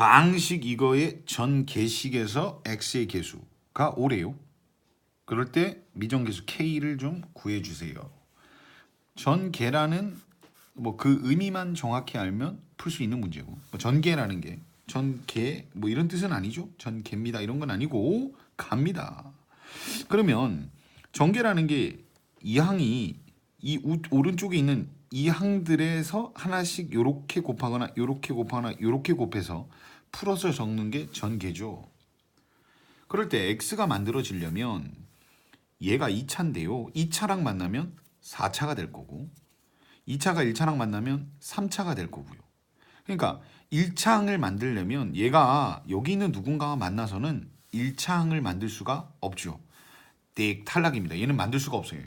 방식 이거의 전 개식에서 x의 개수가 5래요. 그럴 때 미정계수 k를 좀 구해 주세요. 전 개라는 뭐 그 의미만 정확히 알면 풀 수 있는 문제고 뭐 전개라는 게 전개 뭐 이런 뜻은 아니죠. 전개입니다 이런 건 아니고 갑니다. 그러면 전개라는 게 이 항이 이 우- 오른쪽에 있는 이 항들에서 하나씩 요렇게 곱하거나 요렇게 곱하거나 요렇게 곱해서 풀어서 적는 게 전개죠. 그럴 때 x가 만들어지려면 얘가 2차인데요. 2차랑 만나면 4차가 될 거고 2차가 1차랑 만나면 3차가 될 거고요. 그러니까 1차항을 만들려면 얘가 여기 있는 누군가와 만나서는 1차항을 만들 수가 없죠. 땡 탈락입니다. 얘는 만들 수가 없어요.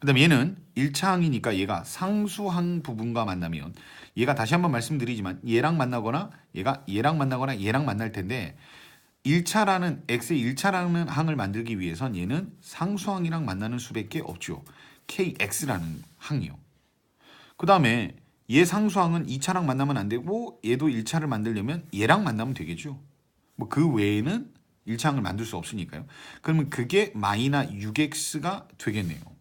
그다음에 얘는 1차항이니까 얘가 상수항 부분과 만나면 얘가 다시 한번 말씀드리지만 얘랑 만나거나 얘가 얘랑 만나거나 얘랑 만날 텐데 1차라는 x의 1차라는 항을 만들기 위해선 얘는 상수항이랑 만나는 수밖에 없죠. kx라는 항이요. 그 다음에 얘 상수항은 2차랑 만나면 안 되고 얘도 1차를 만들려면 얘랑 만나면 되겠죠. 뭐 그 외에는 1차항을 만들 수 없으니까요. 그러면 그게 마이너 6x가 되겠네요.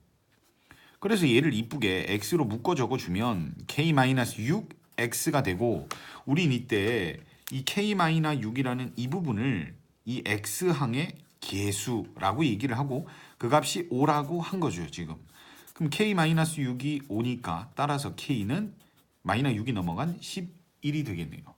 그래서 얘를 이쁘게 x로 묶어 적어 주면 k-6x가 되고 우린 이때 이 k-6이라는 이 부분을 이 x항의 개수라고 얘기를 하고 그 값이 5라고 한 거죠, 지금. 그럼 k-6이 5니까 따라서 k는 마이너 6이 넘어간 11이 되겠네요.